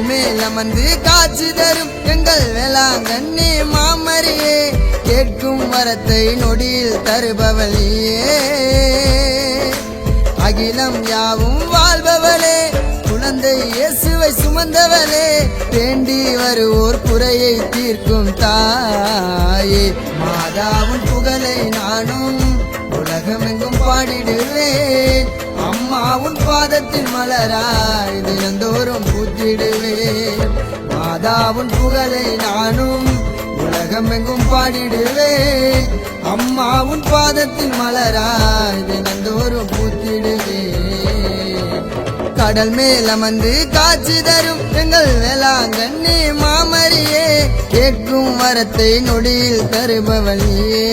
அமர்ந்து காட்சி தரும். எங்கள் வேளாங்கண்ணி மாமரியே கேட்கும் வரத்தை நொடியில் தருபவளியே. அகிலம் யாவும் வாழ்பவளே குழந்தை இயேசுவை சுமந்தவளே வேண்டி வருவோர் குறையை தீர்க்கும் தாயே. மாதாவும் புகழை நானும் உலகமெங்கும் பாடிடுவேன். அம்மாவும் பாதத்தில் மலராய் தினந்தோ மாதாவுன் புகழை நானும் உலகமெங்கும் பாடிடுவேன். அம்மாவுன் பாதத்தில் மலராய் தினந்தோறும் பூத்திடுவேன். கடல் மேல வந்து காட்சி தரும் எங்கள் வேளாங்கண்ணி மாமரியே கேட்கும் வரத்தை நொடியில் தருபவனியே